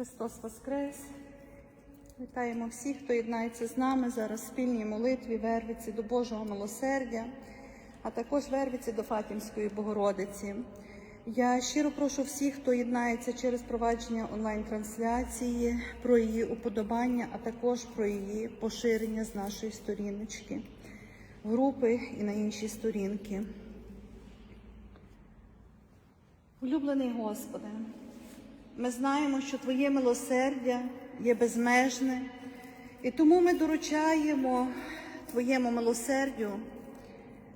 Христос Воскрес! Вітаємо всіх, хто єднається з нами зараз в спільній молитві, вервиці до Божого милосердя, а також вервиці до Фатімської Богородиці. Я щиро прошу всіх, хто єднається через провадження онлайн-трансляції, про її уподобання, а також про її поширення з нашої сторіночки, групи і на інші сторінки. Улюблений Господи, ми знаємо, що Твоє милосердя є безмежне, і тому ми доручаємо Твоєму милосердю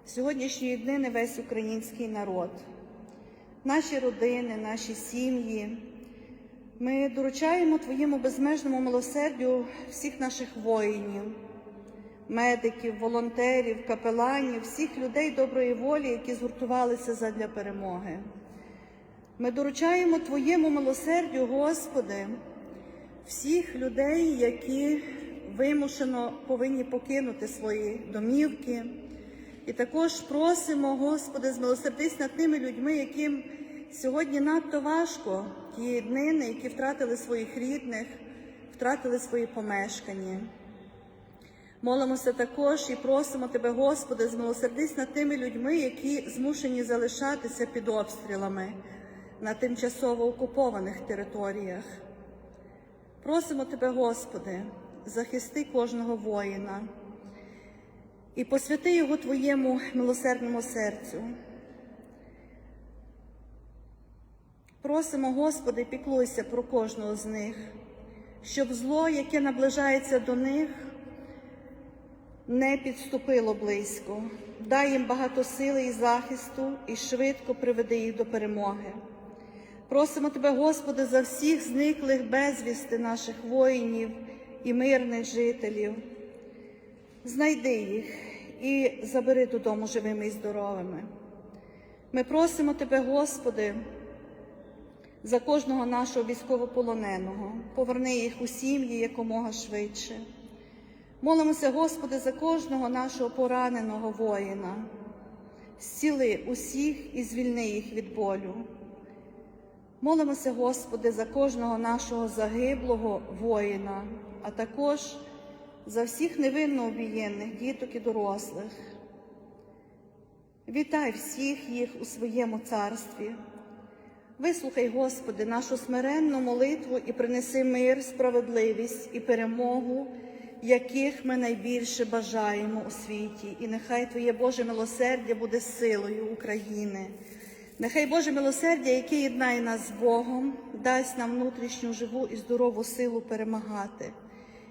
сьогоднішньої днини весь український народ, наші родини, наші сім'ї. Ми доручаємо Твоєму безмежному милосердю всіх наших воїнів, медиків, волонтерів, капеланів, всіх людей доброї волі, які згуртувалися задля перемоги. Ми доручаємо Твоєму милосердю, Господи, всіх людей, які вимушено повинні покинути свої домівки. І також просимо, Господи, змилосердись над тими людьми, яким сьогодні надто важко, ті днини, які втратили своїх рідних, втратили свої помешкання. Молимося також і просимо Тебе, Господи, змилосердись над тими людьми, які змушені залишатися під обстрілами на тимчасово окупованих територіях. Просимо Тебе, Господи, захисти кожного воїна і посвяти його Твоєму милосердному серцю. Просимо, Господи, піклуйся про кожного з них, щоб зло, яке наближається до них, не підступило близько. Дай їм багато сили і захисту і швидко приведи їх до перемоги. Просимо Тебе, Господи, за всіх зниклих безвісти наших воїнів і мирних жителів. Знайди їх і забери додому живими і здоровими. Ми просимо Тебе, Господи, за кожного нашого військовополоненого, поверни їх у сім'ї якомога швидше. Молимося, Господи, за кожного нашого пораненого воїна, зціли усіх і звільни їх від болю. Молимося, Господи, за кожного нашого загиблого воїна, а також за всіх невинно обієнних діток і дорослих. Вітай всіх їх у своєму царстві. Вислухай, Господи, нашу смиренну молитву і принеси мир, справедливість і перемогу, яких ми найбільше бажаємо у світі. І нехай Твоє Боже милосердя буде силою України. Нехай Боже милосердя, яке єднає нас з Богом, дасть нам внутрішню живу і здорову силу перемагати.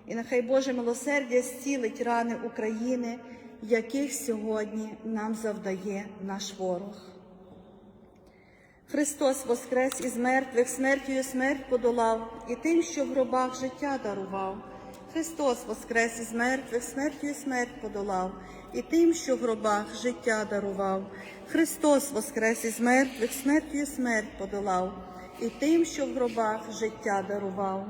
І нехай Боже милосердя зцілить рани України, яких сьогодні нам завдає наш ворог. Христос воскрес із мертвих, смертю смерть подолав, і тим, що в гробах життя дарував. Христос воскрес із мертвих, смертю смерть подолав, і тим, що в гробах життя дарував. Христос воскрес із мертвих, смертю смерть подолав, і тим, що в гробах життя дарував.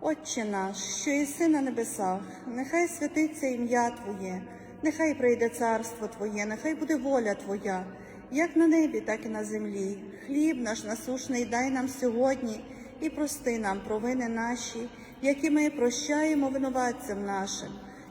Отче наш, що єси на небесах, нехай святиться ім'я Твоє, нехай прийде царство Твоє, нехай буде воля Твоя, як на небі, так і на землі. Хліб наш насушний дай нам сьогодні і прости нам провини наші, які ми прощаємо винуватцям нашим,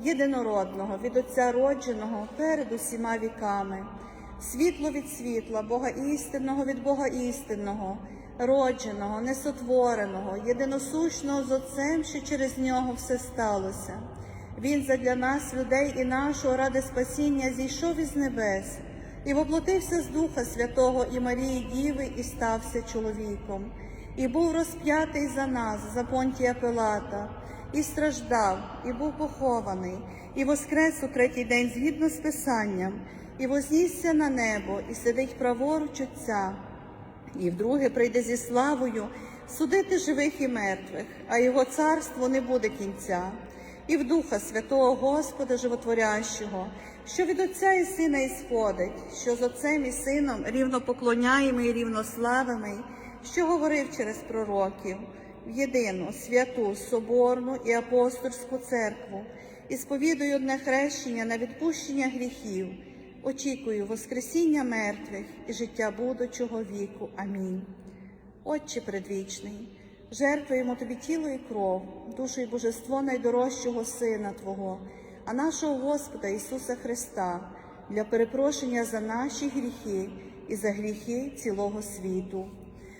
єдинородного, від Отця родженого перед усіма віками, світло від світла, Бога істинного від Бога істинного, родженого, несотвореного, єдиносущного з Отцем, що через нього все сталося. Він задля нас, людей і нашого ради спасіння, зійшов із небес і воплотився з Духа Святого і Марії Діви, і стався чоловіком, і був розп'ятий за нас, за понтія Пилата, і страждав, і був похований, і воскрес у третій день згідно з Писанням, і вознісся на небо, і сидить праворуч Отця, і вдруге прийде зі славою судити живих і мертвих, а його царство не буде кінця. І в Духа Святого Господа Животворящого, що від Отця і Сина ісходить, що з Отцем і Сином рівно поклоняємо і рівнославимо, що говорив через пророків, в єдину, святу, соборну і апостольську церкву, і сповідую одне хрещення на відпущення гріхів, очікую Воскресіння мертвих і життя будучого віку. Амінь. Отче предвічний, жертвуємо Тобі тіло і кров, душу і божество найдорожчого Сина Твого, а нашого Господа Ісуса Христа для перепрошення за наші гріхи і за гріхи цілого світу.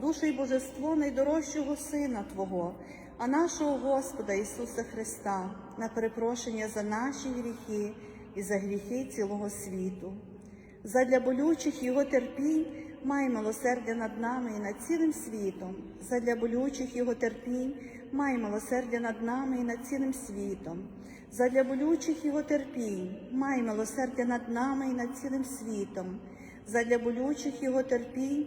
душу і божество найдорожчого Сина Твого, а нашого Господа Ісуса Христа на перепрошення за наші гріхи і за гріхи цілого світу. Задля болючих Його терпінь май милосердя над нами і над цілим світом. Задля болючих Його терпінь май милосердя над нами і над цілим світом. Задля болючих Його терпінь май милосердя над нами і над цілим світом. Задля болючих Його терпінь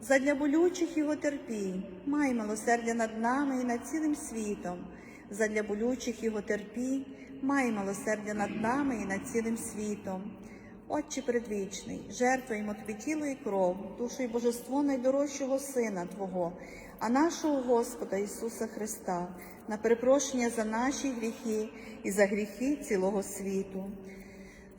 Задля болючих його терпінь, май милосердя над нами і над цілим світом, задля болючих його терпінь, май милосердя над нами і над цілим світом. Отче предвічний, жертвуємо Тобі тіло і кров, душу і божество найдорожчого Сина Твого, а нашого Господа Ісуса Христа, на перепрошення за наші гріхи і за гріхи цілого світу.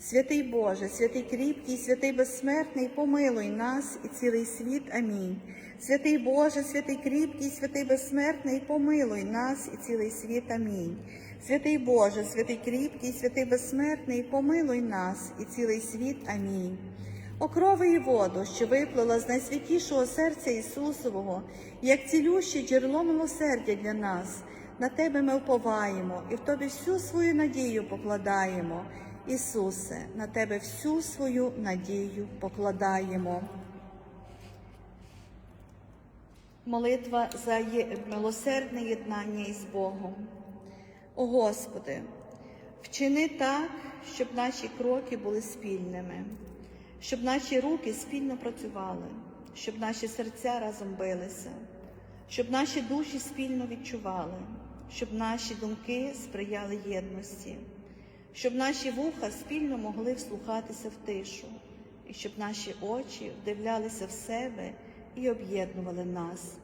Святий Боже, святий кріпкий, святий безсмертний, помилуй нас і цілий світ. Амінь. Святий Боже, святий кріпкий, святий безсмертний, помилуй нас і цілий світ. Амінь. Святий Боже, святий кріпкий, святий безсмертний, помилуй нас і цілий світ. Амінь. Окрови і воду, що виплила з найсвятішого серця Ісусового, як цілюще джерело милосердя для нас. На Тебе ми вповаємо і в Тобі всю свою надію покладаємо. Ісусе, на Тебе всю свою надію покладаємо. Молитва за милосердне єднання із Богом. О Господи, вчини так, щоб наші кроки були спільними, щоб наші руки спільно працювали, щоб наші серця разом билися, щоб наші душі спільно відчували, щоб наші думки сприяли єдності щоб наші вуха спільно могли вслухатися в тишу, і щоб наші очі вдивлялися в себе і об'єднували нас,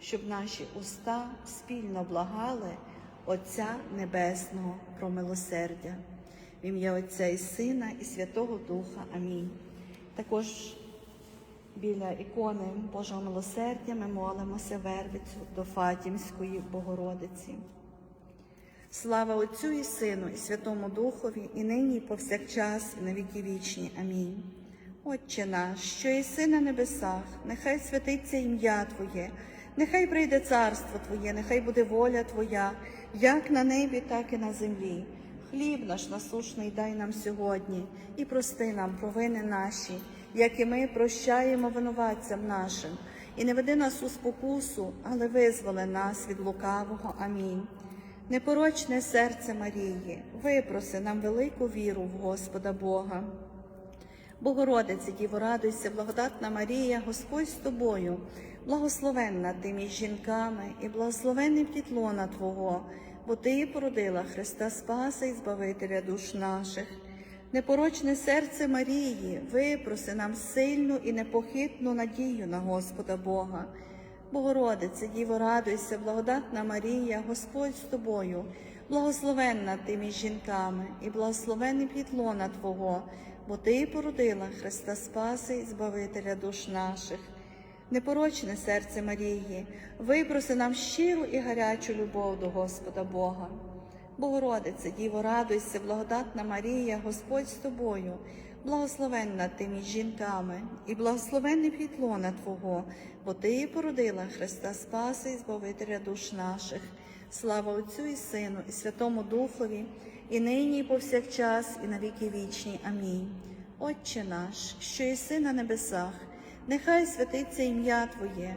щоб наші уста спільно благали Отця Небесного про милосердя. В ім'я Отця і Сина, і Святого Духа. Амінь. Також біля ікони Божого милосердя ми молимося вервицю до Фатімської Богородиці. Слава Отцю і Сину, і Святому Духові, і нині, і повсякчас, і на віки вічні. Амінь. Отче наш, що єси на небесах, нехай святиться ім'я Твоє, нехай прийде царство Твоє, нехай буде воля Твоя, як на небі, так і на землі. Хліб наш насушний дай нам сьогодні, і прости нам провини наші, як і ми прощаємо винуватцям нашим, і не веди нас у спокусу, але визволи нас від лукавого. Амінь. Непорочне серце Марії, випроси нам велику віру в Господа Бога. Богородице, Діво, радуйся, благодатна Марія, Господь з тобою, благословенна ти між жінками і благословенний плід лона Твого, бо Ти породила Христа Спаса і Збавителя душ наших. Непорочне серце Марії, випроси нам сильну і непохитну надію на Господа Бога. Богородице, Діво, радуйся, благодатна Марія, Господь з тобою, благословенна ти між жінками, і благословений плід лона Твого, бо Ти породила Христа Спаси і Збавителя душ наших. Непорочне серце Марії, випроси нам щиру і гарячу любов до Господа Бога. Богородице, Діво, радуйся, благодатна Марія, Господь з тобою, благословенна ти між жінками, і благословенний плід лона Твого, бо Ти породила Христа Спаси і Збавителя душ наших. Слава Отцю і Сину, і Святому Духові, і нині, і повсякчас, і на віки вічні. Амінь. Отче наш, що єси на небесах, нехай святиться ім'я Твоє,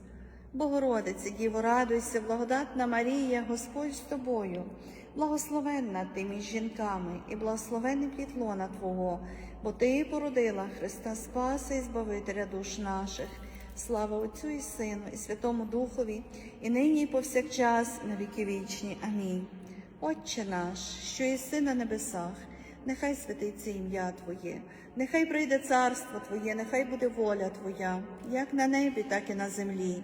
Богородице, Діво, радуйся, благодатна Марія, Господь з тобою, благословенна ти між жінками, і благословенний плід лона Твого, бо Ти породила Христа Спаса і Збавителя душ наших. Слава Отцю і Сину, і Святому Духові, і нині, і повсякчас, на віки вічні. Амінь. Отче наш, що єси на небесах, нехай святиться ім'я Твоє, нехай прийде царство Твоє, нехай буде воля Твоя, як на небі, так і на землі.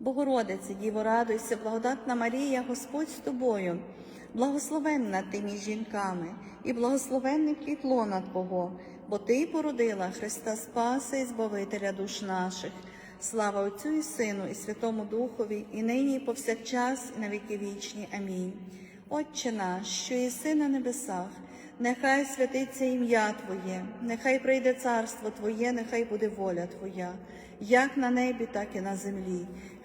Богородице, Діво, радуйся, благодатна Марія, Господь з тобою, благословенна ти між жінками, і благословенний плід лона Твого, бо Ти породила Христа Спаса і Збавителя душ наших. Слава Отцю і Сину, і Святому Духові, і нині, і повсякчас, і на віки вічні. Амінь. Отче наш, що єси на небесах, нехай святиться ім'я Твоє, нехай прийде царство Твоє, нехай буде воля Твоя, як на небі, так і на землі.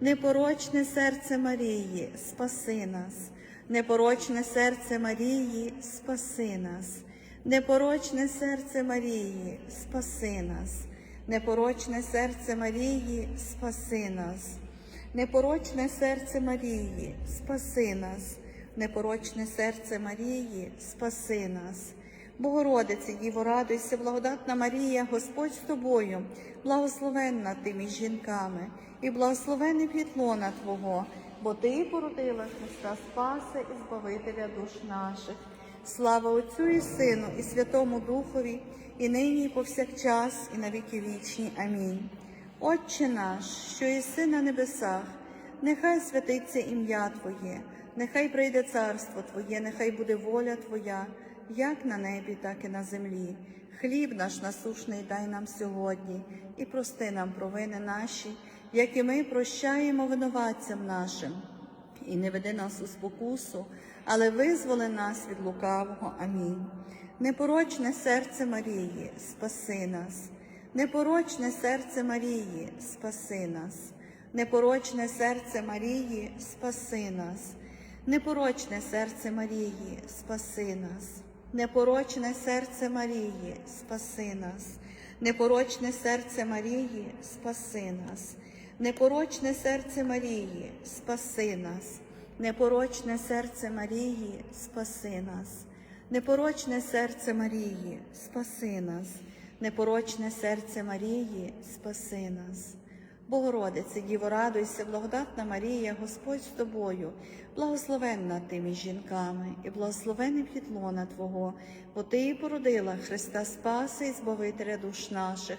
непорочне серце Марії, спаси нас, непорочне серце Марії, спаси нас, непорочне серце Марії, спаси нас, непорочне серце Марії, спаси нас. Непорочне серце Марії, спаси нас, непорочне серце Марії, спаси нас. Богородице, Діво, радуйся, благодатна Марія, Господь з тобою, благословенна ти між жінками, і благословений плід лона Твого, бо Ти породила Христа Спаси і Збавителя душ наших. Слава Отцю і Сину, і Святому Духові, і нині, і повсякчас, і на віки вічні. Амінь. Отче наш, що єси на небесах, нехай святиться ім'я Твоє, нехай прийде царство Твоє, нехай буде воля Твоя, як на небі, так і на землі. Хліб наш насушний дай нам сьогодні, і прости нам провини наші, як і ми прощаємо винуватцям нашим. І не веди нас у спокусу, але визволи нас від лукавого. Амінь. Непорочне серце Марії, спаси нас. Непорочне серце Марії, спаси нас, непорочне серце Марії, спаси нас, непорочне серце Марії, спаси нас, непорочне серце Марії, спаси нас, непорочне серце Марії, спаси нас, непорочне серце Марії, спаси нас, непорочне серце Марії, спаси нас, непорочне серце Марії, спаси нас непорочне серце Марії, спаси нас. Богородице, Діво, радуйся, благодатна Марія, Господь з тобою, благословенна ти між жінками, і благословений плід лона Твого, бо Ти і породила Христа Спаси і Збавителя душ наших.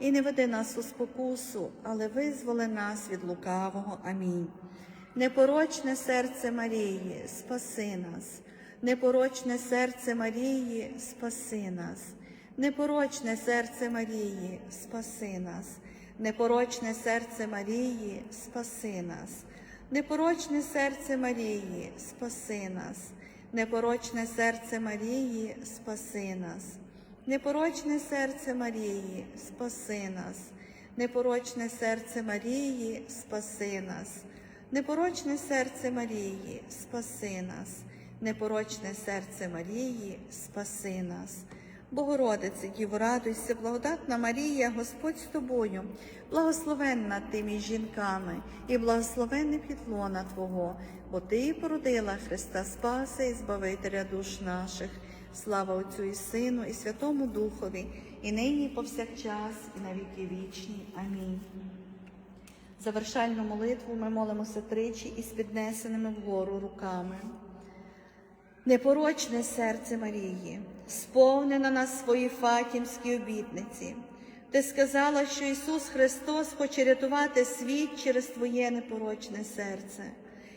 і не веди нас у спокусу, але визволи нас від лукавого. Амінь. Непорочне серце Марії, спаси нас, непорочне серце Марії, спаси нас, непорочне серце Марії, спаси нас, непорочне серце Марії, спаси нас, непорочне серце Марії, спаси нас, непорочне серце Марії, спаси нас, непорочне серце Марії, спаси нас, непорочне серце Марії, спаси нас. Непорочне серце Марії, спаси нас, непорочне серце Марії, спаси нас. Богородице, Діво, радуйся, благодатна Марія, Господь з тобою, благословенна ти між жінками, і благословенне підлона Твого, бо Ти породила Христа Спаса і Збавителя душ наших. Слава Отцю і Сину, і Святому Духові, і нині, і повсякчас, і на віки вічні. Амінь. Завершальну молитву ми молимося тричі із піднесеними вгору руками. Непорочне серце Марії, сповни на нас свої фатімські обітниці. Ти сказала, що Ісус Христос хоче рятувати світ через Твоє непорочне серце,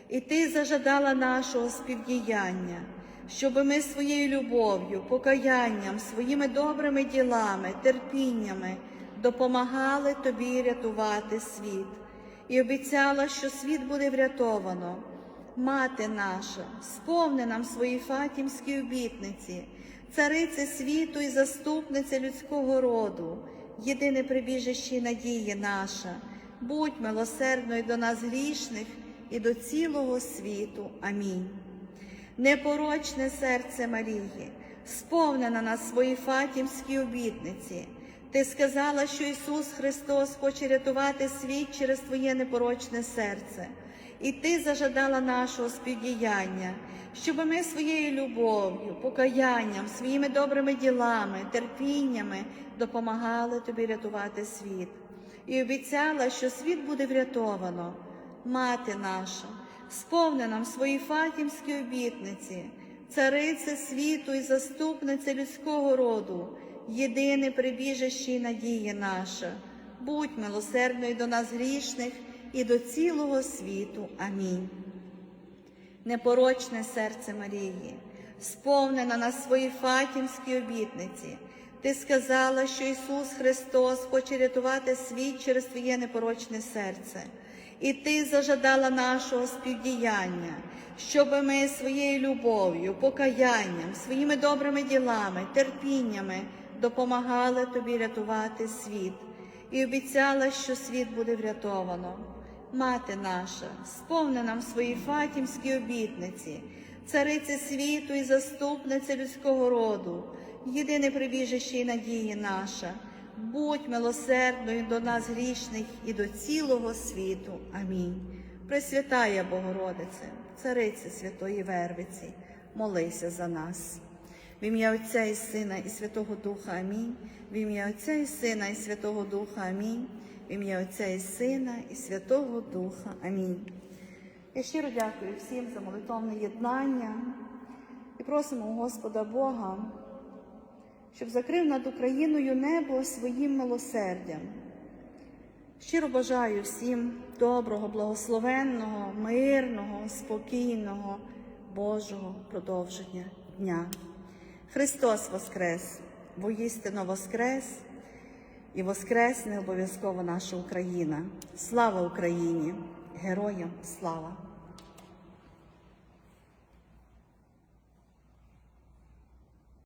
і Ти зажадала нашого співдіяння, щоб ми своєю любов'ю, покаянням, своїми добрими ділами, терпіннями допомагали Тобі рятувати світ і обіцяла, що світ буде врятовано. Мати наша, сповни нам свої фатімські обітниці, царице світу і заступниця людського роду, єдине прибіжище і надії наша, будь милосердною до нас грішних і до цілого світу. Амінь. Непорочне серце Марії, сповни на нас свої фатімські обітниці. Ти сказала, що Ісус Христос хоче рятувати світ через Твоє непорочне серце, і Ти зажадала нашого співдіяння, щоб ми своєю любов'ю, покаянням, своїми добрими ділами, терпіннями допомагали Тобі рятувати світ. І обіцяла, що світ буде врятовано. Мати наша, сповни нам свої фатімські обітниці, царице світу і заступниця людського роду єдине прибіжище і надія наша, будь милосердною до нас грішних і до цілого світу. Амінь. Непорочне серце Марії, сповни на свої фатімські обітниці. Ти сказала, що Ісус Христос хоче рятувати світ через Твоє непорочне серце, і Ти зажадала нашого співдіяння, щоб ми своєю любов'ю, покаянням, своїми добрими ділами, терпіннями допомагали тобі рятувати світ і обіцяла, що світ буде врятовано. Мати наша, сповни нам свої фатімські обітниці, царице світу і заступниця людського роду, єдине прибіжище і надії наша, будь милосердною до нас грішних і до цілого світу. Амінь. Пресвятая Богородице, царице Святої Вервиці, молися за нас. В ім'я Отця і Сина, і Святого Духа Амінь. В ім'я Отця і Сина, і Святого Духа Амінь. В ім'я Отця і Сина, і Святого Духа Амінь. Я щиро дякую всім за молитовне єднання і просимо Господа Бога, щоб закрив над Україною небо своїм милосердям. Щиро бажаю всім доброго, благословенного, мирного, спокійного, Божого продовження дня. Христос Воскрес, воістину Воскрес і Воскресне обов'язково наша Україна. Слава Україні! Героям слава!